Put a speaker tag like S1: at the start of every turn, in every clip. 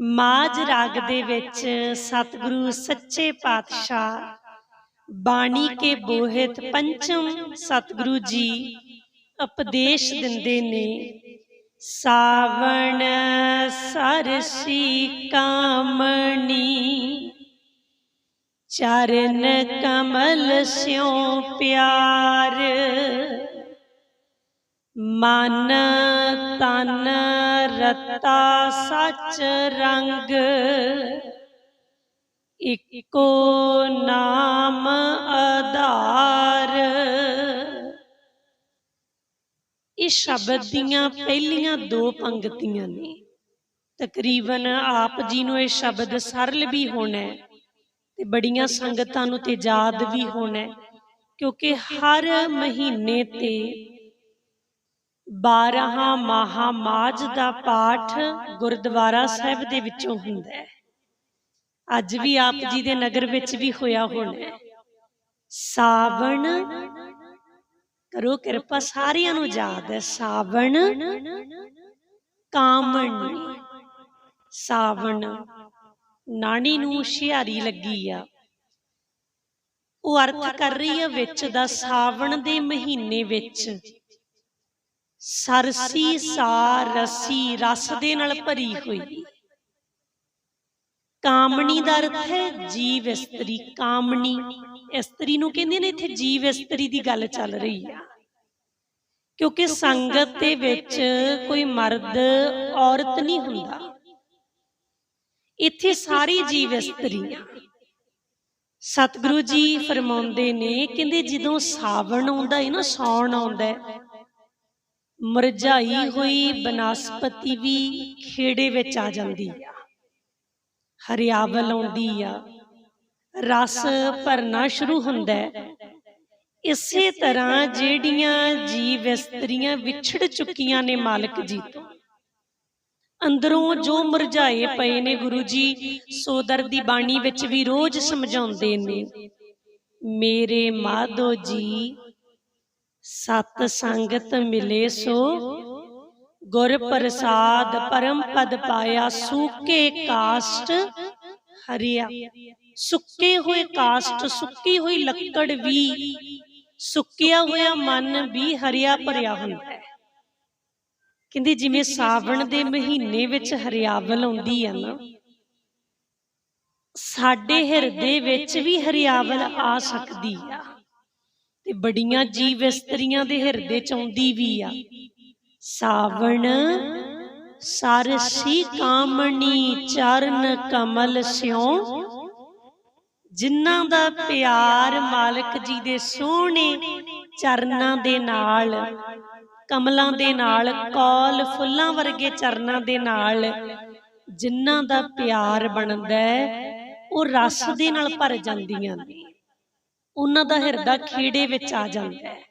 S1: ਮਾਝ ਰਾਗ ਦੇ ਵਿੱਚ ਸਤਿਗੁਰੂ ਸੱਚੇ ਪਾਤਸ਼ਾਹ ਬਾਣੀ ਕੇ ਬੋਹਿਤ ਪੰਚਮ ਸਤਿਗੁਰੂ ਜੀ ਉਪਦੇਸ਼ ਦਿੰਦੇ ਨੇ, ਸਾਵਣ ਸਰਸੀ ਕਾਮਣੀ, ਚਰਨ ਕਮਲ ਸਿਉ ਪਿਆਰ। ਮਨ ਤਨ ਰਤਾ ਸਚ ਰੰਗ, ਇੱਕੋ ਨਾਮ ਆਧਾਰ। ਇਹ ਸ਼ਬਦ ਦੀਆਂ ਪਹਿਲੀਆਂ ਦੋ ਪੰਕਤੀਆਂ ਨੇ। ਤਕਰੀਬਨ ਆਪ ਜੀ ਨੂੰ ਇਹ ਸ਼ਬਦ ਸਰਲ ਵੀ ਹੋਣਾ ਤੇ ਬੜੀਆਂ ਸੰਗਤਾਂ ਨੂੰ ਤੇ ਯਾਦ ਵੀ ਹੋਣਾ ਕਿਉਂਕਿ ਹਰ ਮਹੀਨੇ ਤੇ 12 ਮਹਾਮਾਜ ਦਾ ਪਾਠ ਗੁਰਦੁਆਰਾ ਸਾਹਿਬ ਦੇ ਵਿੱਚੋਂ ਹੁੰਦਾ ਹੈ। ਅੱਜ ਵੀ ਆਪ ਜੀ ਦੇ ਨਗਰ ਵਿੱਚ ਵੀ ਹੋਇਆ ਹੋਣਾ ਹੈ। ਸਾਵਣ ਕਰੋ ਕਿਰਪਾ ਸਾਰਿਆਂ ਨੂੰ ਯਾਦ ਹੈ। ਸਾਵਣ ਕਾਮਣੀ ਸਾਵਣ ਨਾਣੀ ਨੂੰ ਹੁਸ਼ਿਆਰੀ ਲੱਗੀ ਆ। ਉਹ ਅਰਥ ਕਰ ਰਹੀ ਆ ਵਿੱਚ ਦਾ ਸਾਵਣ ਦੇ ਮਹੀਨੇ ਵਿੱਚ। ਸਰਸੀ ਸਾਰ ਰਸੀ, ਰਸ ਦੇ ਨਾਲ ਭਰੀ ਹੋਈ। ਕਾਮਣੀ ਦਾ ਅਰਥ ਹੈ ਜੀਵ ਇਸਤਰੀ। ਕਾਮਣੀ, ਇਸਤਰੀ ਨੂੰ ਕਹਿੰਦੇ ਨੇ ਇੱਥੇ ਜੀਵ ਇਸਤਰੀ ਦੀ ਗੱਲ ਚੱਲ ਰਹੀ ਹੈ। ਕਿਉਂਕਿ ਸੰਗਤ ਦੇ ਵਿੱਚ ਕੋਈ ਮਰਦ, ਔਰਤ ਨਹੀਂ ਹੁੰਦਾ। ਇੱਥੇ ਸਾਰੀ ਜੀਵ ਇਸਤਰੀ ਸਤਿਗੁਰੂ ਜੀ ਫਰਮਾਉਂਦੇ ਨੇ, ਕਹਿੰਦੇ ਜਦੋਂ ਸਾਵਣ ਆਉਂਦਾ ਹੈ ਨਾ ਸੌਣ ਆਉਂਦਾ ਹੈ ਮਰਝਾਈ ਹੋਈ ਬਨਸਪਤੀ ਵੀ ਖੇੜੇ ਵਿੱਚ ਆ ਜਾਂਦੀ ਆ। ਹਰਿਆਵਲ ਆਉਂਦੀ ਆ। ਰਸ ਭਰਨਾ ਸ਼ੁਰੂ ਹੁੰਦਾ ਹੈ। ਇਸੇ ਤਰ੍ਹਾਂ ਜਿਹੜੀਆਂ ਜੀਵ ਇਸਤਰੀਆਂ ਵਿਛੜ ਚੁੱਕੀਆਂ ਨੇ ਮਾਲਕ ਜੀ ਤੋਂ। ਅੰਦਰੋਂ ਜੋ ਮੁਰਝਾਏ ਪਏ ਨੇ ਗੁਰੂ ਜੀ, ਸੋਦਰ ਦੀ ਬਾਣੀ ਵਿੱਚ ਵੀ ਰੋਜ਼ ਸਮਝਾਉਂਦੇ ਨੇ, ਮੇਰੇ ਮਾਧੋ ਜੀ ਸਤ ਸੰਗਤ ਮਿਲੇ ਸੋ। ਗੁਰ ਪ੍ਰਸਾਦ ਪਰਮ ਪਦ ਪਾਇਆ ਸੂਕੇ ਕਾਸ਼ਟ ਹਰਿਆ। ਸੁੱਕੇ ਹੋਏ ਕਾਸ਼ਟ ਸੁੱਕੀ ਹੋਈ ਲੱਕੜ ਵੀ। ਸੁੱਕਿਆ ਹੋਇਆ ਮਨ ਵੀ ਹਰਿਆ ਭਰਿਆ ਹੁੰਦਾ ਹੈ ਕਹਿੰਦੇ ਜਿਵੇਂ ਸਾਵਣ ਦੇ ਮਹੀਨੇ ਵਿੱਚ ਹਰਿਆਵਲ ਆਉਂਦੀ ਹੈ ਨਾ। ਸਾਡੇ ਹਿਰਦੇ ਵਿੱਚ ਵੀ ਹਰਿਆਵਲ ਆ। ਸਕਦੀ ਆ। ਤੇ ਬੜੀਆਂ ਜੀਵ ਇਸਤਰੀਆਂ ਦੇ ਹਿਰਦੇ ਚ ਆਉਂਦੀ ਵੀ ਆ। ਸਾਵਣ ਸਰਸੀ ਕਾਮਣੀ ਚਰਨ ਕਮਲ ਸਿਉ ਜਿਨ੍ਹਾਂ ਦਾ ਪਿਆਰ ਮਾਲਕ ਜੀ ਦੇ ਸੋਹਣੇ ਚਰਨਾਂ ਦੇ ਨਾਲ ਕਮਲਾਂ ਦੇ ਨਾਲ ਕੌਲ ਫੁੱਲਾਂ ਵਰਗੇ ਚਰਨਾਂ ਦੇ ਨਾਲ ਜਿਨ੍ਹਾਂ ਦਾ ਪਿਆਰ ਬਣਦਾ ਹੈ ਉਹ ਰਸ ਦੇ ਨਾਲ ਭਰ ਜਾਂਦੀਆਂ ਨੇ। ਉਹਨਾਂ ਦਾ ਹਿਰਦਾ ਖੇੜੇ ਵਿੱਚ ਆ ਜਾਂਦਾ ਹੈ।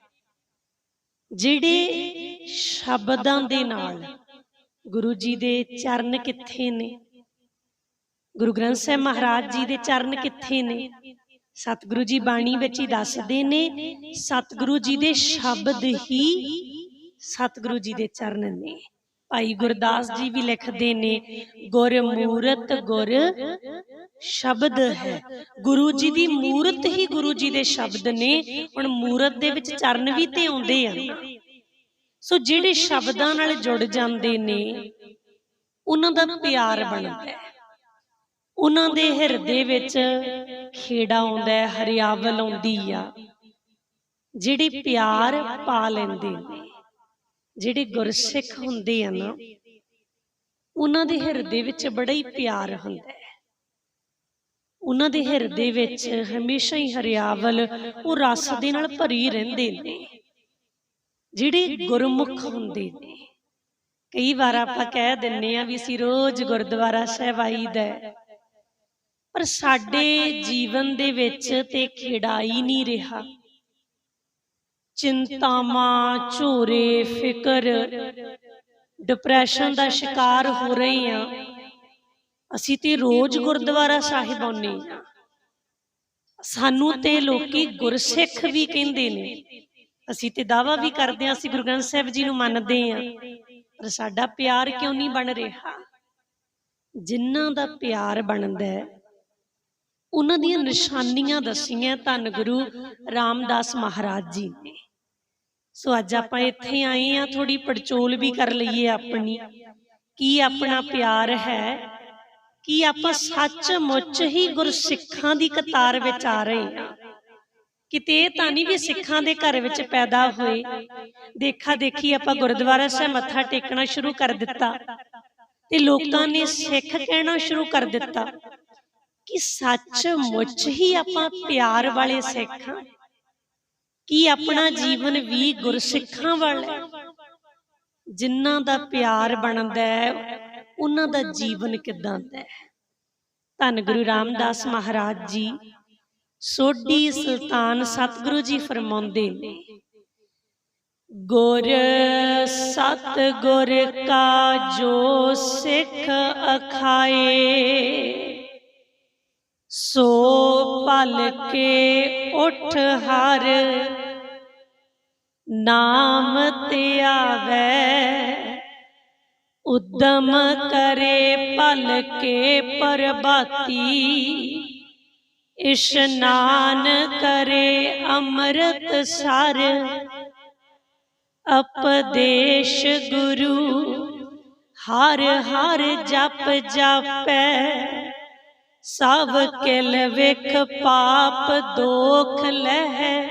S1: ਜਿਹੜੇ ਸ਼ਬਦਾਂ ਦੇ ਨਾਲ ਗੁਰੂ ਜੀ ਦੇ ਚਰਨ ਕਿੱਥੇ ਨੇ? ਗੁਰੂ ਗ੍ਰੰਥ ਸਾਹਿਬ ਮਹਾਰਾਜ ਜੀ ਦੇ ਚਰਨ ਕਿੱਥੇ ਨੇ? ਸਤਿਗੁਰੂ ਜੀ ਬਾਣੀ ਵਿੱਚ ਹੀ ਦੱਸਦੇ ਨੇ ਸਤਿਗੁਰੂ ਜੀ ਦੇ ਸ਼ਬਦ ਹੀ ਸਤਿਗੁਰੂ ਜੀ ਦੇ ਚਰਨ ਨੇ। ਭਾਈ ਗੁਰਦਾਸ ਜੀ ਵੀ ਲਿਖਦੇ ਨੇ, ਗੁਰ ਮੂਰਤ ਗੁਰ ਸ਼ਬਦ ਹੈ। ਗੁਰੂ ਜੀ ਦੀ ਮੂਰਤ ਹੀ ਗੁਰੂ ਜੀ ਦੇ ਸ਼ਬਦ ਨੇ, ਹੁਣ ਮੂਰਤ ਦੇ ਵਿੱਚ ਚਰਨ ਵੀ ਤੇ ਆਉਂਦੇ ਆ। ਸੋ ਜਿਹੜੇ ਸ਼ਬਦਾਂ ਨਾਲ ਜੁੜ ਜਾਂਦੇ ਨੇ, ਉਹਨਾਂ ਦਾ ਪਿਆਰ ਬਣਦਾ ਹੈ। ਉਹਨਾਂ ਦੇ ਹਿਰਦੇ ਵਿੱਚ ਖੇੜਾ ਆਉਂਦਾ ਹੈ, ਹਰਿਆਵਲ ਆਉਂਦੀ ਆ, ਜਿਹੜੇ ਪਿਆਰ ਪਾ ਲੈਂਦੇ ਨੇ। ਜਿਹੜੇ ਗੁਰਸਿੱਖ ਹੁੰਦੇ ਆ ਨਾ ਉਹਨਾਂ ਦੇ ਹਿਰਦੇ ਵਿੱਚ ਬੜਾ ਹੀ ਪਿਆਰ ਹੁੰਦਾ ਹੈ। ਉਹਨਾਂ ਦੇ ਹਿਰਦੇ ਵਿੱਚ ਹਮੇਸ਼ਾ ਹੀ ਹਰਿਆਵਲ ਉਹ ਰਸ ਦੇ ਨਾਲ ਭਰੀ ਰਹਿੰਦੇ ਨੇ। ਜਿਹੜੇ ਗੁਰਮੁਖ ਹੁੰਦੇ ਨੇ। ਕਈ ਵਾਰ ਆਪਾਂ ਕਹਿ ਦਿੰਨੇ ਆ ਵੀ ਅਸੀਂ ਰੋਜ਼ ਗੁਰਦੁਆਰਾ ਸਾਹਿਬ ਆਈਦਾ ਪਰ ਸਾਡੇ ਜੀਵਨ ਦੇ ਵਿੱਚ ਤੇ ਖਿੜਾਈ ਨਹੀਂ ਰਿਹਾ। ਚਿੰਤਾਵਾਂ, ਝੋਰੇ, ਫਿਕਰ ਡਿਪਰੈਸ਼ਨ ਦਾ ਸ਼ਿਕਾਰ ਹੋ ਰਹੇ ਆ ਅਸੀਂ ਤੇ ਰੋਜ਼ ਗੁਰਦੁਆਰਾ ਸਾਹਿਬ ਆਉਂਦੇ ਸਾਨੂੰ ਤੇ ਲੋਕੀ ਗੁਰਸਿੱਖ ਵੀ ਕਹਿੰਦੇ ਨੇ। ਅਸੀਂ ਤੇ ਦਾਵਾ ਵੀ ਕਰਦੇ ਆ ਅਸੀਂ ਗੁਰੂ ਗ੍ਰੰਥ ਸਾਹਿਬ ਜੀ ਨੂੰ ਮੰਨਦੇ ਆ ਪਰ ਸਾਡਾ ਪਿਆਰ ਕਿਉਂ ਨਹੀਂ ਬਣ ਰਿਹਾ? ਜਿਨ੍ਹਾਂ ਦਾ ਪਿਆਰ ਬਣਦਾ ਹੈ ਉਹਨਾਂ ਦੀਆਂ ਨਿਸ਼ਾਨੀਆਂ ਦੱਸੀਆਂ ਧੰਨ ਗੁਰੂ ਰਾਮਦਾਸ ਮਹਾਰਾਜ ਜੀ ਨੇ। ਸੋ ਅੱਜ ਆਪਾਂ ਇੱਥੇ ਆਏ ਆ ਥੋੜੀ ਪੜਚੋਲ ਵੀ ਕਰ ਲਈਏ ਆਪਣੀ। ਕੀ ਆਪਣਾ ਪਿਆਰ ਹੈ? ਕੀ ਆਪਾਂ ਸੱਚਮੁੱਚ ਹੀ ਗੁਰਸਿੱਖਾਂ ਦੀ ਕਤਾਰ ਵਿੱਚ ਆ ਰਹੇ ਹਾਂ। ਕਿਤੇ ਇਹ ਤਾਂ ਨਹੀਂ ਵੀ ਸਿੱਖਾਂ ਦੇ ਘਰ ਵਿੱਚ ਪੈਦਾ ਹੋਏ। ਦੇਖਾ ਦੇਖੀ ਆਪਾਂ ਗੁਰਦੁਆਰਾ ਸਾਹਿਬ ਮੱਥਾ ਟੇਕਣਾ ਸ਼ੁਰੂ ਕਰ ਦਿੱਤਾ। ਤੇ ਲੋਕਾਂ ਨੇ ਸਿੱਖ ਕਹਿਣਾ ਸ਼ੁਰੂ ਕਰ ਦਿੱਤਾ। ਕਿ ਸੱਚਮੁੱਚ ਹੀ ਆਪਾਂ ਪਿਆਰ ਵਾਲੇ ਸਿੱਖ ਹਾਂ। ਕੀ ਆਪਣਾ ਜੀਵਨ ਵੀ ਗੁਰਸਿੱਖਾਂ ਵਾਲਾ ਜਿਨ੍ਹਾਂ ਦਾ ਪਿਆਰ ਬਣਦਾ ਹੈ ਉਹਨਾਂ ਦਾ ਜੀਵਨ ਕਿਦਾਂ ਦਾ ਹੈ। ਧੰਨ ਗੁਰੂ ਰਾਮਦਾਸ ਮਹਾਰਾਜ ਜੀ। ਸੋਢੀ ਸੁਲਤਾਨ ਸਤਿਗੁਰੂ ਜੀ ਫਰਮਾਉਂਦੇ ਨੇ ਗੁਰ ਸਤ ਗੁਰ ਕਾ ਜੋ ਸਿੱਖ ਅਖਾਏ ਸੋ ਭਲ ਕੇ ਉਠ ਹਰ। ਨਾਮ ਤੇ ਆਵੇ। ਉਦਮ ਕਰੇ ਪਲ ਕੇ ਪਰਬਾਤੀ ਇਸ਼ਨਾਨ ਕਰੇ ਅੰਮ੍ਰਿਤ ਸਰ। ਅਪਦੇਸ਼ ਗੁਰੂ ਹਰ ਹਰ ਜਪ ਜਾਪੈ। ਸਭ ਕਿਲ ਵਿਖ ਪਾਪ ਦੋਖ ਲਹਿ।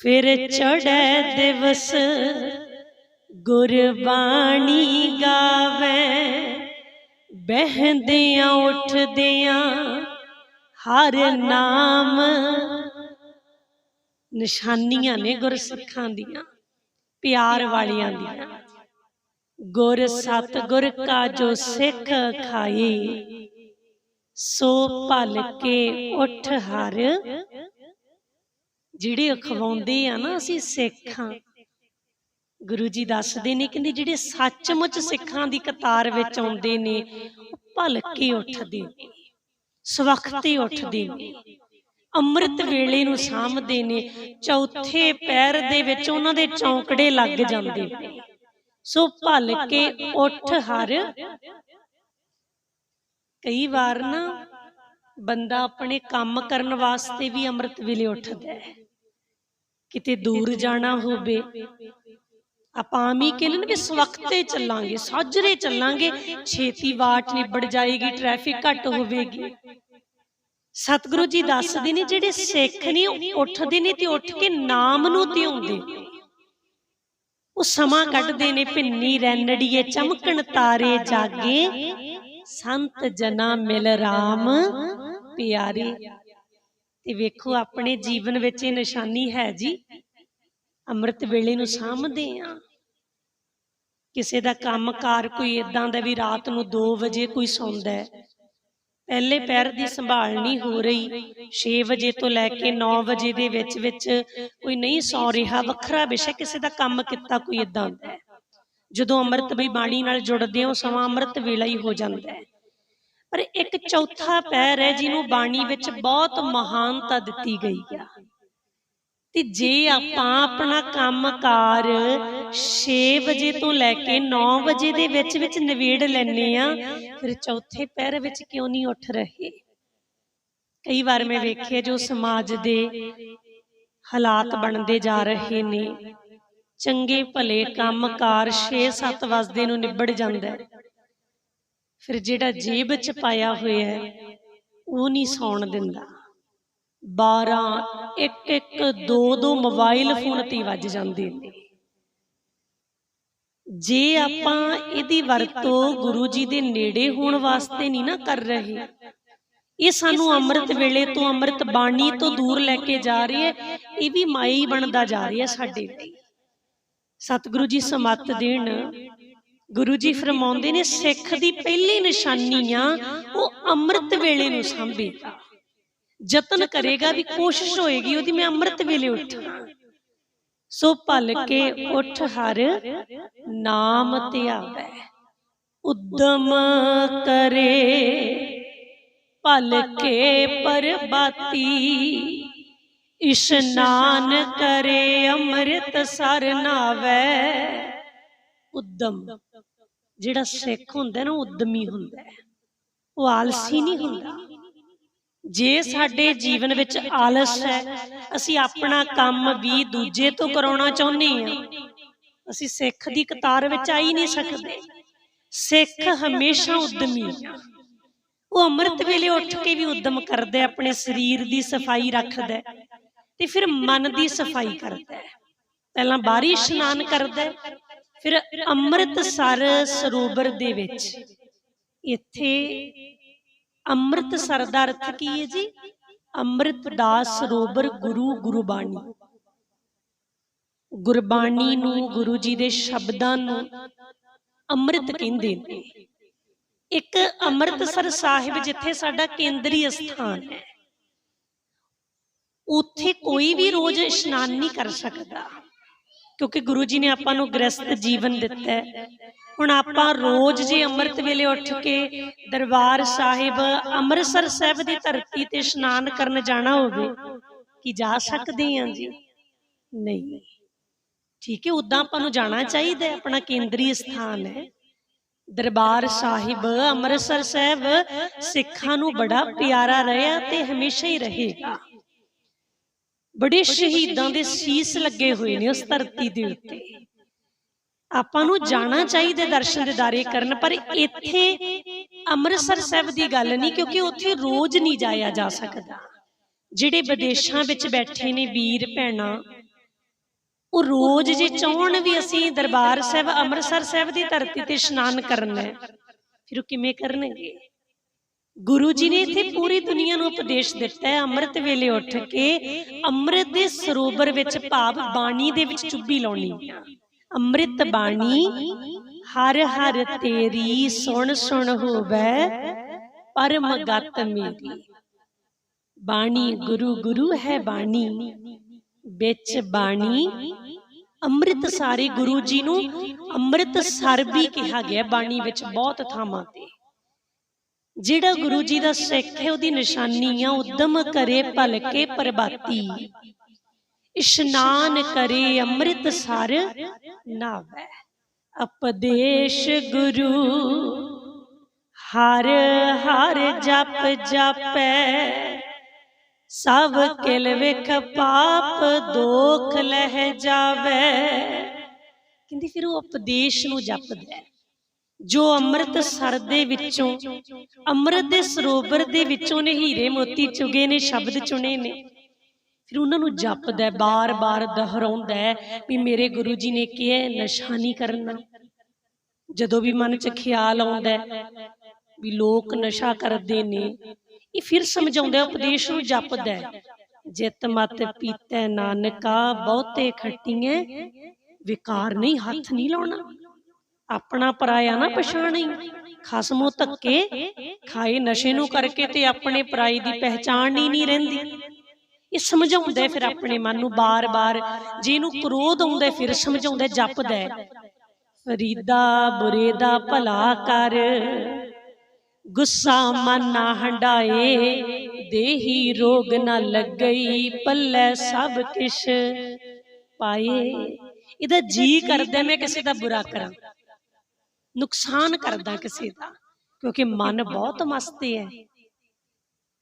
S1: ਫਿਰ ਚੜੈ ਦਿਵਸ ਗੁਰਬਾਣੀ ਗਾਵੇ। ਬਹਿੰਦਿਆਂ ਉੱਠਦਿਆਂ ਹਰ ਨਾਮ ਨਿਸ਼ਾਨੀਆਂ ਨੇ ਗੁਰਸਿੱਖਾਂ ਦੀਆਂ, ਪਿਆਰ ਵਾਲਿਆਂ ਦੀਆਂ। ਗੁਰ ਸਤ ਗੁਰ ਕਾ ਜੋ ਸਿੱਖ ਖਾਈ ਸੋ ਭਲ ਕੇ ਉਠ ਹਰ। ਜਿਹੜੇ ਅਖਵਾਉਂਦੇ ਆ ਨਾ ਅਸੀਂ ਸਿੱਖਾਂ। ਗੁਰੂ ਜੀ ਦੱਸਦੇ ਨੇ, ਕਹਿੰਦੇ ਜਿਹੜੇ ਸੱਚਮੁੱਚ ਸਿੱਖਾਂ ਦੀ ਕਤਾਰ ਵਿੱਚ ਆਉਂਦੇ ਨੇ, ਉਹ ਭਲ ਕੇ ਉੱਠਦੇ। ਨੇ ਸਵਖਤੇ ਉੱਠਦੇ। ਨੇ ਅੰਮ੍ਰਿਤ ਵੇਲੇ ਨੂੰ ਸਾਂਭਦੇ ਨੇ, ਚੌਥੇ ਪੈਰ ਦੇ ਵਿੱਚ ਉਹਨਾਂ ਦੇ ਚੌਂਕੜੇ ਲੱਗ ਜਾਂਦੇ। ਸੋ ਭਲ ਕੇ ਉੱਠ ਹਰ। ਕਈ ਵਾਰ ਨਾ ਬੰਦਾ ਆਪਣੇ ਕੰਮ ਕਰਨ ਵਾਸਤੇ ਵੀ ਅੰਮ੍ਰਿਤ ਵੇਲੇ ਉੱਠਦਾ ਹੈ। ਕਿਤੇ ਦੂਰ ਜਾਣਾ ਹੋਵੇ, ਆਪਾਂ ਆਮੀ ਕਹਿੰਦੇ ਵੀ ਸਵਖਤੇ ਚੱਲਾਂਗੇ, ਸਾਜਰੇ ਚੱਲਾਂਗੇ, ਛੇਤੀ ਬਾਟ ਨਿਬੜ ਜਾਏਗੀ ਟ੍ਰੈਫਿਕ ਘੱਟ ਹੋਵੇਗੀ। ਸਤਿਗੁਰੂ ਜੀ ਦੱਸਦੇ ਨੇ ਜਿਹੜੇ ਸਿੱਖ ਨੇ, ਉਹ ਉੱਠਦੇ ਨੇ ਤੇ ਉੱਠ ਕੇ ਨਾਮ ਨੂੰ ਧਿਆਉਂਦੇ ਉਹ ਸਮਾਂ ਕੱਢਦੇ ਨੇ, ਭਿੰਨੀ ਰੈਨੜੀਏ ਚਮਕਣ ਤਾਰੇ ਜਾਗੇ। ਸੰਤ ਜਨਾ ਮਿਲ RAM ਪਿਆਰੇ। ਤੇ ਵੇਖੋ ਆਪਣੇ ਜੀਵਨ ਵਿੱਚ ਇਹ ਨਿਸ਼ਾਨੀ ਹੈ ਜੀ। ਅੰਮ੍ਰਿਤ ਵੇਲੇ ਨੂੰ ਸਾਂਭਦੇ ਆ ਕਿਸੇ ਦਾ ਕੰਮਕਾਰ ਕੋਈ ਇਦਾਂ ਦਾ ਵੀ ਰਾਤ ਨੂੰ 2 ਵਜੇ ਕੋਈ ਸੌਂਦਾ ਹੈ। ਪਹਿਲੇ ਪੈਰ ਦੀ ਸੰਭਾਲ ਨਹੀਂ ਹੋ ਰਹੀ। 6 ਵਜੇ ਤੋਂ ਲੈ ਕੇ 9 ਵਜੇ ਦੇ ਵਿੱਚ ਵਿੱਚ ਕੋਈ ਨਹੀਂ ਸੌ ਰਿਹਾ ਵੱਖਰਾ ਵਿਸ਼ਾ ਕਿਸੇ ਦਾ ਕੰਮ ਕੀਤਾ ਕੋਈ ਇਦਾਂ ਹੁੰਦਾ ਹੈ ਜਦੋਂ ਅੰਮ੍ਰਿਤ ਵੀ ਬਾਣੀ ਨਾਲ ਜੁੜਦੇ ਹੋ ਸਮਾਂ ਅੰਮ੍ਰਿਤ ਵੇਲਾ ਹੀ ਹੋ ਜਾਂਦਾ ਹੈ। ਪਰ ਇੱਕ ਚੌਥਾ ਪੈਰ ਹੈ ਜਿਹਨੂੰ ਬਾਣੀ ਵਿੱਚ ਬਹੁਤ ਮਹਾਨਤਾ ਦਿੱਤੀ ਗਈ ਹੈ ਤੇ ਜੇ ਆਪਾਂ ਆਪਣਾ ਕੰਮਕਾਰ 6 ਵਜੇ ਤੋਂ ਲੈ ਕੇ 9 ਵਜੇ ਦੇ ਵਿੱਚ ਵਿੱਚ ਨਿਬੇੜ ਲੈਨੇ ਆ ਫਿਰ ਚੌਥੇ ਪਹਿਰ ਵਿੱਚ ਕਿਉਂ ਨਹੀਂ ਉੱਠ ਰਹੇ? ਕਈ ਵਾਰ ਮੈਂ ਵੇਖਿਆ ਜੋ ਸਮਾਜ ਦੇ ਹਾਲਾਤ ਬਣਦੇ ਜਾ ਰਹੇ ਨੇ। ਚੰਗੇ ਭਲੇ ਕੰਮਕਾਰ 6-7 ਵਜੇ ਨੂੰ ਨਿਬੜ ਜਾਂਦਾ ਹੈ। ਫਿਰ ਜਿਹੜਾ ਜੇਬ 'ਚ ਪਾਇਆ ਹੋਇਆ ਹੈ, ਉਹ ਨਹੀਂ ਸੌਣ ਦਿੰਦਾ। 12 ਇੱਕ ਇੱਕ, ਦੋ ਦੋ ਮੋਬਾਈਲ ਫੋਨ ਤੇ ਵੱਜ ਜਾਂਦੇ ਨੇ। ਜੇ ਆਪਾਂ ਇਹਦੀ ਵਰਤੋਂ ਗੁਰੂ ਜੀ ਦੇ ਨੇੜੇ ਹੋਣ ਵਾਸਤੇ ਨਹੀਂ ਨਾ ਕਰ ਰਹੇ, ਇਹ ਸਾਨੂੰ ਅੰਮ੍ਰਿਤ ਵੇਲੇ ਤੋਂ ਅੰਮ੍ਰਿਤ ਬਾਣੀ ਤੋਂ ਦੂਰ ਲੈ ਕੇ ਜਾ ਰਹੀ ਹੈ, ਇਹ ਵੀ ਮਾਈ ਬਣਦਾ ਜਾ ਰਹੀ ਹੈ ਸਾਡੇ ਲਈ। ਸਤਿਗੁਰੂ ਜੀ ਸਮਤ ਦੇਣ। ਗੁਰੂ ਜੀ ਫਰਮਾਉਂਦੇ ਨੇ ਸਿੱਖ ਦੀ ਪਹਿਲੀ ਨਿਸ਼ਾਨੀ ਆ ਉਹ ਅੰਮ੍ਰਿਤ ਵੇਲੇ ਨੂੰ ਸੰਭੇਗਾ ਯਤਨ ਕਰੇਗਾ ਵੀ ਕੋਸ਼ਿਸ਼ ਹੋਏਗੀ ਉਹਦੀ ਮੈਂ ਅੰਮ੍ਰਿਤ ਵੇਲੇ ਉੱਠਾਂ। ਸੋ ਭਲ ਕੇ ਉਠ ਹਰ ਨਾਮ ਧਿਆਵੇ ਉਦਮ ਕਰੇ। ਭਲ ਕੇ ਪਰਬਾਤੀ। ਇਸ਼ਨਾਨ ਕਰੇ ਅੰਮ੍ਰਿਤ ਸਰ ਨਾਵੇ। ਉਦਮ। ਜਿਹੜਾ ਸਿੱਖ ਹੁੰਦਾ ਨਾ, ਉਹ ਉਦਮੀ ਹੁੰਦਾ ਉਹ ਆਲਸੀ ਨਹੀਂ ਹੁੰਦਾ। ਜੇ ਸਾਡੇ ਜੀਵਨ ਵਿੱਚ ਆਲਸ ਹੈ, ਅਸੀਂ ਆਪਣਾ ਕੰਮ ਵੀ ਦੂਜੇ ਤੋਂ ਕਰਾਉਣਾ ਚਾਹੁੰਦੇ ਹਾਂ। ਅਸੀਂ ਸਿੱਖ ਦੀ ਕਤਾਰ ਵਿੱਚ ਆਈ ਨਹੀਂ ਸਕਦੇ। ਸਿੱਖ ਹਮੇਸ਼ਾ ਉਦਮੀ ਹੈ। ਉਹ ਅੰਮ੍ਰਿਤ ਵੇਲੇ ਉੱਠ ਕੇ ਵੀ ਉਦਮ ਕਰਦਾ ਆਪਣੇ ਸਰੀਰ ਦੀ ਸਫ਼ਾਈ ਰੱਖਦਾ ਤੇ ਫਿਰ ਮਨ ਦੀ ਸਫ਼ਾਈ ਕਰਦਾ। ਹੈ ਪਹਿਲਾਂ ਬਾਹਰੀ ਇਸ਼ਨਾਨ ਕਰਦਾ ਹੈ ਫਿਰ ਅੰਮ੍ਰਿਤਸਰ ਸਰੋਵਰ ਦੇ ਵਿੱਚ। ਇੱਥੇ ਅੰਮ੍ਰਿਤਸਰ ਦਾ ਅਰਥ ਕੀ ਹੈ ਜੀ? ਅੰਮ੍ਰਿਤ ਦਾ ਸਰੋਵਰ ਗੁਰੂ ਗੁਰਬਾਣੀ। ਗੁਰਬਾਣੀ ਨੂੰ ਗੁਰੂ ਜੀ ਦੇ ਸ਼ਬਦਾਂ ਨੂੰ ਅੰਮ੍ਰਿਤ ਕਹਿੰਦੇ ਨੇ। ਇੱਕ ਅੰਮ੍ਰਿਤਸਰ ਸਾਹਿਬ ਜਿੱਥੇ ਸਾਡਾ ਕੇਂਦਰੀ ਸਥਾਨ ਹੈ। ਉੱਥੇ ਕੋਈ ਵੀ ਰੋਜ਼ ਇਸ਼ਨਾਨ ਨਹੀਂ ਕਰ ਸਕਦਾ। ਕਿਉਂਕਿ ਗੁਰੂ ਜੀ ਨੇ ਆਪਾਂ ਨੂੰ ਗ੍ਰਸਤ ਜੀਵਨ ਦਿੱਤਾ ਹੈ। ਹੁਣ ਆਪਾਂ ਰੋਜ਼ ਜੇ ਅੰਮ੍ਰਿਤ ਵੇਲੇ ਉੱਠ ਕੇ ਦਰਬਾਰ ਸਾਹਿਬ ਅੰਮ੍ਰਿਤਸਰ ਸਾਹਿਬ ਦੀ ਧਰਤੀ ਤੇ ਇਸ਼ਨਾਨ ਕਰਨ ਜਾਣਾ ਹੋਵੇ ਕੀ ਜਾ ਸਕਦੇ ਹਾਂ ਜੀ? ਨਹੀਂ। ਠੀਕ ਹੈ ਉਦਾਂ ਆਪਾਂ ਨੂੰ ਜਾਣਾ ਚਾਹੀਦਾ ਹੈ, ਆਪਣਾ ਕੇਂਦਰੀ ਸਥਾਨ ਹੈ। ਦਰਬਾਰ ਸਾਹਿਬ ਅੰਮ੍ਰਿਤਸਰ ਸਾਹਿਬ ਸਿੱਖਾਂ ਨੂੰ ਬੜਾ ਪਿਆਰਾ ਰਿਹਾ ਤੇ ਹਮੇਸ਼ਾ ਹੀ ਰਹੇਗਾ। ਬੜੇ ਸ਼ਹੀਦਾਂ ਦੇ ਸੀਸ ਲੱਗੇ ਹੋਏ ਨੇ ਉਸ ਧਰਤੀ ਦੇ ਉੱਤੇ। ਆਪਾਂ ਨੂੰ ਜਾਣਾ ਚਾਹੀਦਾ ਦਰਸ਼ਨ ਦਿਦਾਰੇ ਕਰਨ ਪਰ ਇੱਥੇ ਅੰਮ੍ਰਿਤਸਰ ਸਾਹਿਬ ਦੀ ਗੱਲ ਨਹੀਂ ਕਿਉਂਕਿ ਉੱਥੇ ਰੋਜ਼ ਨਹੀਂ ਜਾਇਆ ਜਾ ਸਕਦਾ। ਜਿਹੜੇ ਵਿਦੇਸ਼ਾਂ ਵਿੱਚ ਬੈਠੇ ਨੇ ਵੀਰ ਭੈਣਾਂ ਉਹ ਰੋਜ਼ ਜੇ ਚਾਹਣ ਵੀ ਅਸੀਂ ਦਰਬਾਰ ਸਾਹਿਬ ਅੰਮ੍ਰਿਤਸਰ ਸਾਹਿਬ ਦੀ ਧਰਤੀ ਤੇ ਇਸ਼ਨਾਨ ਕਰਨਾ ਹੈ। ਫਿਰ ਉਹ ਕਿਵੇਂ ਕਰਨਗੇ? ਗੁਰੂ ਜੀ ਨੇ ਇੱਥੇ ਪੂਰੀ ਦੁਨੀਆ ਨੂੰ ਉਪਦੇਸ਼ ਦਿੱਤਾ ਹੈ। ਅੰਮ੍ਰਿਤ ਵੇਲੇ ਉੱਠ ਕੇ ਅੰਮ੍ਰਿਤ ਦੇ ਸਰੋਵਰ ਵਿੱਚ ਭਾਵ ਬਾਣੀ ਦੇ ਵਿੱਚ ਚੁੱਭੀ ਲਾਉਣੀ। ਅੰਮ੍ਰਿਤ ਬਾਣੀ ਹਰ ਹਰ ਤੇਰੀ ਸੁਣ ਸੁਣ ਹੋਵੇ ਪਰਮ ਗਤ ਮੇਰੀ। ਬਾਣੀ ਗੁਰੂ ਗੁਰੂ ਹੈ ਬਾਣੀ। ਵਿੱਚ ਬਾਣੀ ਅੰਮ੍ਰਿਤ ਸਾਰੇ ਗੁਰੂ ਜੀ ਨੂੰ ਅੰਮ੍ਰਿਤ ਸਰ ਵੀ ਕਿਹਾ ਗਿਆ ਬਾਣੀ ਵਿੱਚ ਬਹੁਤ ਥਾਵਾਂ ਤੇ। ਜਿਹੜਾ ਗੁਰੂ ਜੀ ਦਾ ਸਿੱਖ ਹੈ ਉਹਦੀ ਨਿਸ਼ਾਨੀ ਆ ਉਦਮ ਕਰੇ ਭਲਕੇ ਪ੍ਰਭਾਤੀ। ਇਸ਼ਨਾਨ ਕਰੇ ਅੰਮ੍ਰਿਤ ਸਰ ਨਾਵੈ। ਉਪਦੇਸ਼ ਗੁਰੂ ਹਰ ਹਰ ਜਪ ਜਪੈ ਸਭ ਕਿਲ ਵਿਖ ਪਾਪ ਦੋਖ ਲਹਿ ਜਾਵੇ। ਕਹਿੰਦੀ ਫਿਰ ਉਹ ਉਪਦੇਸ਼ ਨੂੰ ਜਪਦਾ ਹੈ। ਜੋ ਅੰਮ੍ਰਿਤ ਸਰ ਦੇ ਵਿੱਚੋਂ, ਅੰਮ੍ਰਿਤ ਦੇ ਸਰੋਵਰ ਦੇ ਵਿੱਚੋਂ ਨੇ ਹੀਰੇ ਮੋਤੀ ਚੁਗੇ ਨੇ, ਸ਼ਬਦ ਚੁਣੇ ਨੇ। ਫਿਰ ਉਹਨਾਂ ਨੂੰ ਜਪਦਾ ਬਾਰ-ਬਾਰ ਦੁਹਰਾਉਂਦਾ ਵੀ ਮੇਰੇ ਗੁਰੂ ਜੀ ਨੇ ਕਿਹਾ ਨਸ਼ਾ ਨਹੀਂ ਕਰਨਾ। ਜਦੋਂ ਵੀ ਮਨ 'ਚ ਖਿਆਲ ਆਉਂਦਾ ਵੀ ਲੋਕ ਨਸ਼ਾ ਕਰਦੇ ਨੇ, ਇਹ ਫਿਰ ਸਮਝਾਉਂਦਾ ਉਪਦੇਸ਼ ਨੂੰ ਜਪਦਾ ਹੈ। ਜਿਤ ਮਤ ਪੀਤੈ ਨਾਨਕਾ, ਬਹੁਤੇ ਖੱਟੀਆਂ ਵਿਕਾਰ ਨਹੀਂ, ਹੱਥ ਨਹੀਂ ਲਾਉਣਾ। ਆਪਣਾ ਪਰਾਇਆ ਨਾ ਪਛਾਣੀ। ਖਸਮੋਂ ਧੱਕੇ ਖਾਏ ਨਸ਼ੇ ਨੂੰ ਕਰਕੇ ਤੇ ਆਪਣੇ ਪਰਾਈ ਦੀ ਪਹਿਚਾਣ ਹੀ ਨਹੀਂ ਰਹਿੰਦੀ। ਇਹ ਸਮਝਾਉਂਦਾ ਫਿਰ ਆਪਣੇ ਮਨ ਨੂੰ ਬਾਰ-ਬਾਰ। ਜਿਹਨੂੰ ਕ੍ਰੋਧ ਆਉਂਦਾ ਫਿਰ ਸਮਝਾਉਂਦਾ ਜਪਦਾ ਫਰੀਦਾ ਬੁਰੇ ਦਾ ਭਲਾ ਕਰ। ਗੁੱਸਾ ਮਨ ਨਾ ਹੰਡਾਏ ਦੇਹੀ ਰੋਗ ਨਾ ਲੱਗਈ, ਪੱਲੇ ਸਭ ਕਿਛ ਪਾਏ। ਇਹਦਾ ਜੀ ਕਰਦਾ ਮੈਂ ਕਿਸੇ ਦਾ ਬੁਰਾ ਕਰਾਂ। ਨੁਕਸਾਨ ਕਰਦਾ ਕਿਸੇ ਦਾ ਕਿਉਂਕਿ ਮਨ ਬਹੁਤ ਮਸਤ ਹੈ।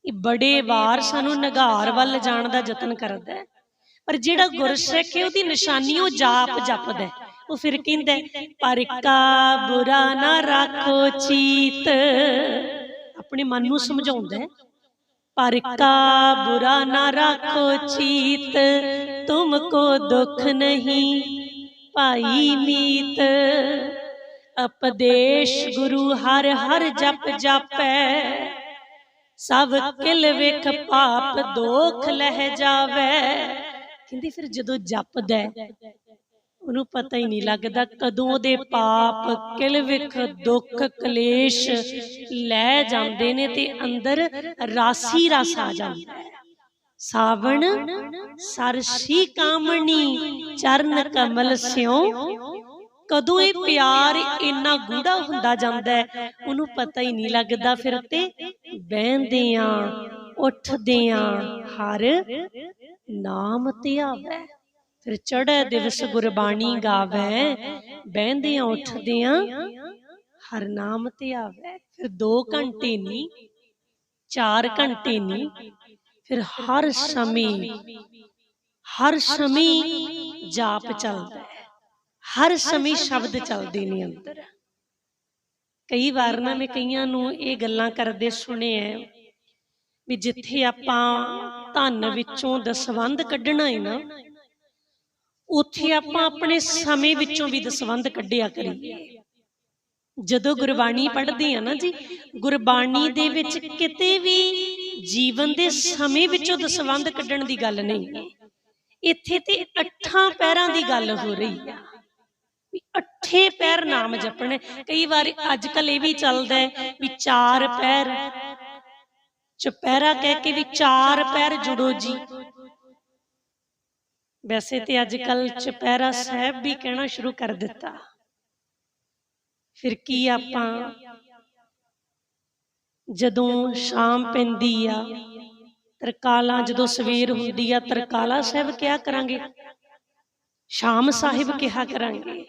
S1: ਇਹ ਬੜੇ ਵਾਰ ਸਾਨੂੰ ਨਗਾਰ ਵੱਲ ਜਾਣ ਦਾ ਯਤਨ ਕਰਦਾ ਹੈ। ਪਰ ਜਿਹੜਾ ਗੁਰਸਿੱਖ ਹੈ ਉਹਦੀ ਨਿਸ਼ਾਨੀ ਉਹ ਜਾਪ ਜਪਦਾ ਹੈ। ਉਹ ਫਿਰ ਕਹਿੰਦਾ ਪਰ ਕਾ ਬੁਰਾ ਨਾ ਰੱਖੋ ਚੀਤ। ਆਪਣੇ ਮਨ ਨੂੰ ਸਮਝਾਉਂਦਾ ਹੈ ਪਰ ਕਾ ਬੁਰਾ ਨਾ ਰੱਖੋ ਚੀਤ। ਤੁਮਕੋ ਦੁੱਖ ਨਹੀਂ ਭਾਈ ਮੀਤ। ਉਪਦੇਸ਼ ਗੁਰੂ ਹਰ ਹਰ ਜਪ ਜਾਪੈ। ਸਭ ਕਿਲ ਵਿਖ ਪਾਪ ਦੋਖ ਲਹਿ ਜਾਵੇ। ਕਹਿੰਦੀ ਫਿਰ ਜਦੋਂ ਜਪਦਾ ਉਹਨੂੰ ਪਤਾ ਹੀ ਨਹੀਂ ਲੱਗਦਾ ਕਦੋਂ ਉਹਦੇ ਪਾਪ ਕਿਲ ਵਿਖ ਦੁੱਖ ਕਲੇਸ਼ ਲੈ ਜਾਂਦੇ ਨੇ ਤੇ ਅੰਦਰ ਰਾਸੀ ਰਸ ਆ ਜਾਂਦਾ ਸਾਵਣ, ਸਰਸੀ ਕਾਮਣੀ, ਚਰਨ ਕਮਲ ਸਿਉ ਕਦੋਂ ਇਹ ਪਿਆਰ ਇੰਨਾ ਗੂੜਾ ਹੁੰਦਾ ਜਾਂਦਾ ਹੈ? ਉਹਨੂੰ ਪਤਾ ਹੀ ਨਹੀਂ ਲੱਗਦਾ ਫਿਰ ਤੇ ਬਹਿੰਦਿਆਂ ਉੱਠਦਿਆਂ ਹਰ ਨਾਮ ਧਿਆਵੈ ਫਿਰ ਚੜ੍ਹੇ ਦਿਵਸ ਗੁਰਬਾਣੀ ਗਾਵੇ ਬਹਿੰਦਿਆਂ ਉੱਠਦਿਆਂ ਹਰ ਨਾਮ ਤੇ ਆਵੇ। ਫਿਰ 2 ਘੰਟੇ ਨਹੀਂ 4 ਘੰਟੇ ਨਹੀਂ ਫਿਰ ਹਰ ਸਮੇਂ ਹਰ ਸਮੇਂ ਜਾਪ ਚੱਲਦਾ ਹੈ। ਹਰ ਸਮੇਂ ਸ਼ਬਦ ਚੱਲਦੇ ਨੇ ਅੰਦਰ ਕਈ ਵਾਰ ਨਾ ਮੈਂ ਕਈਆਂ ਨੂੰ ਇਹ ਗੱਲਾਂ ਕਰਦੇ ਸੁਣਿਆ ਵੀ ਜਿੱਥੇ ਆਪਾਂ ਧਨ ਵਿੱਚੋਂ ਦਸਵੰਧ ਕੱਢਣਾ ਹੈ ਨਾ ਉੱਥੇ ਆਪਾਂ ਆਪਣੇ ਸਮੇਂ ਵਿੱਚੋਂ ਵੀ ਦਸਵੰਧ ਕੱਢਿਆ ਕਰੀਏ। ਜਦੋਂ ਗੁਰਬਾਣੀ ਪੜ੍ਹਦੇ ਆ ਨਾ ਜੀ ਗੁਰਬਾਣੀ ਦੇ ਵਿੱਚ ਕਿਤੇ ਵੀ ਜੀਵਨ ਦੇ ਸਮੇਂ ਵਿੱਚੋਂ ਦਸਵੰਧ ਕੱਢਣ ਦੀ ਗੱਲ ਨਹੀਂ ਹੈ। ਇੱਥੇ ਤੇ ਅੱਠਾਂ ਪੈਰਾਂ ਦੀ ਗੱਲ ਹੋ ਰਹੀ ਆ ਵੀ ਪੈਰ ਨਾਮ ਜਪਣੇ। ਕਈ ਵਾਰ ਅੱਜ ਕੱਲ ਇਹ ਵੀ ਚੱਲਦਾ ਹੈ ਵੀ ਚਾਰ ਪੈਰ। ਚੁਪਹਿਰਾ ਕਹਿ ਕੇ ਵੀ ਚਾਰ ਪੈਰ ਜੁੜੋ ਜੀ। ਵੈਸੇ ਤੇ ਅੱਜ ਕੱਲ ਚੁਪਹਿਰਾ ਸਾਹਿਬ ਵੀ ਕਹਿਣਾ ਸ਼ੁਰੂ ਕਰ ਦਿੱਤਾ। ਫਿਰ ਕੀ ਆਪਾਂ? ਜਦੋਂ ਸ਼ਾਮ ਪੈਂਦੀ ਆ, ਤਰਕਾਲਾਂ ਜਦੋਂ ਸਵੇਰ ਹੁੰਦੀ ਆ, ਤਰਕਾਲਾ ਸਾਹਿਬ ਕਿਹਾ ਕਰਾਂਗੇ? ਸ਼ਾਮ ਸਾਹਿਬ ਕਿਹਾ ਕਰਾਂਗੇ?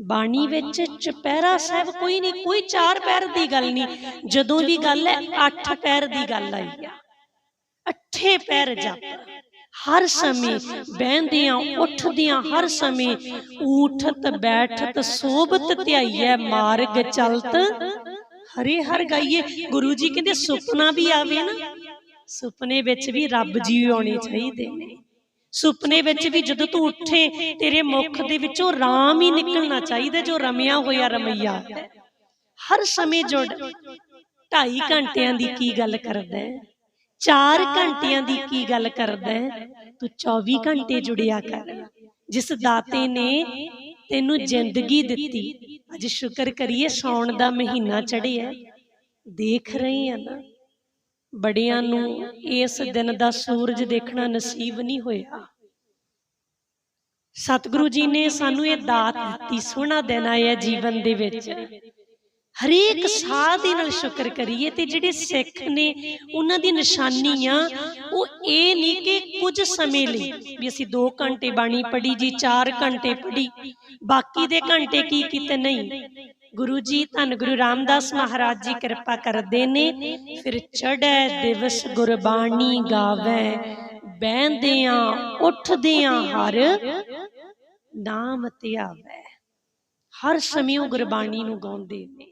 S1: ਬਾਣੀ ਵਿੱਚ ਚੁਪਹਿਰਾ ਸਾਹਿਬ ਕੋਈ ਨਹੀਂ ਕੋਈ ਚਾਰ ਪੈਰ ਦੀ ਗੱਲ ਨਹੀਂ। ਜਦੋਂ ਵੀ ਗੱਲ ਹੈ ਅੱਠ ਪੈਰ ਦੀ ਗੱਲ ਆਈ। ਅੱਠੇ ਪੈਰ ਜਪ। ਹਰ ਸਮੇਂ ਬਹਿੰਦਿਆਂ ਉੱਠਦਿਆਂ ਹਰ ਸਮੇਂ ਊਠਤ ਬੈਠਤ ਸੋਬਤ ਧਿਆਈਐ ਮਾਰਗ ਚਲਤ। ਹਰੇ ਹਰ ਗਾਈਏ। ਗੁਰੂ ਜੀ ਕਹਿੰਦੇ ਸੁਪਨਾ ਵੀ ਆਵੇ ਨਾ। ਸੁਪਨੇ ਵਿੱਚ ਵੀ ਰੱਬ ਜੀ ਆਉਣੇ ਚਾਹੀਦੇ ਨੇ। ਸੁਪਨੇ ਵਿੱਚ ਵੀ ਜਦੋਂ ਤੂੰ ਉੱਠੇ, ਤੇਰੇ ਮੁਖ ਦੇ ਵਿੱਚੋਂ ਰਾਮ ਹੀ ਨਿਕਲਣਾ ਚਾਹੀਦਾ ਜੋ ਰਮਿਆ ਹੋਇਆ ਰਮਈਆ। ਹੈ ਹਰ ਸਮੇਂ ਜੁੜ 2.5 ਘੰਟਿਆਂ ਦੀ ਕੀ ਗੱਲ ਕਰਦਾ ਹੈ? 4 ਘੰਟਿਆਂ ਦੀ ਕੀ ਗੱਲ ਕਰਦਾ ਹੈ? ਤੂੰ 24 ਘੰਟੇ ਜੁੜਿਆ ਕਰ। ਜਿਸ ਦਾਤੇ ਨੇ ਤੈਨੂੰ ਜ਼ਿੰਦਗੀ ਦਿੱਤੀ, ਅੱਜ ਸ਼ੁਕਰ ਕਰੀਏ ਸੌਣ ਦਾ ਮਹੀਨਾ ਚੜਿਆ ਦੇਖ ਰਹੇ ਆ ਨਾ। ਬੜਿਆਂ ਨੂੰ ਇਸ ਦਿਨ ਦਾ ਸੂਰਜ ਦੇਖਣਾ ਨਸੀਬ ਨਹੀਂ ਹੋਇਆ। ਸਤਿਗੁਰੂ ਜੀ ਨੇ ਸਾਨੂੰ ਇਹ ਦਾਤ ਦਿੱਤੀ ਸੋਹਣਾ ਦਿਨ ਆਇਆ ਜੀਵਨ ਦੇ ਵਿੱਚ। ਹਰੇਕ ਸਾਹ ਦੇ ਨਾਲ ਸ਼ੁਕਰ ਕਰੀਏ ਤੇ ਜਿਹੜੇ ਸਿੱਖ ਨੇ ਉਹਨਾਂ ਦੀ ਨਿਸ਼ਾਨੀ ਆ ਉਹ ਇਹ ਨਹੀਂ ਕਿ ਕੁਝ ਸਮੇਂ ਲਈ ਵੀ ਅਸੀਂ 2 ਘੰਟੇ ਬਾਣੀ ਪੜ੍ਹੀ ਜੀ 4 ਘੰਟੇ ਪੜ੍ਹੀ ਬਾਕੀ ਦੇ ਘੰਟੇ ਕੀ ਕੀਤੇ ਨਹੀਂ। ਗੁਰੂ ਜੀ, ਧੰਨ ਗੁਰੂ ਰਾਮਦਾਸ ਮਹਾਰਾਜ ਜੀ ਕਿਰਪਾ ਕਰਦੇ ਨੇ। ਫਿਰ ਚੜੈ ਦਿਵਸ ਗੁਰਬਾਣੀ ਗਾਵੇ। ਬਹਿੰਦਿਆਂ, ਉੱਠਦਿਆਂ ਹਰ ਨਾਮ ਧਿਆਵੇ। ਹਰ ਸਮੇਂ ਗੁਰਬਾਣੀ ਨੂੰ ਗਾਉਂਦੇ ਨੇ।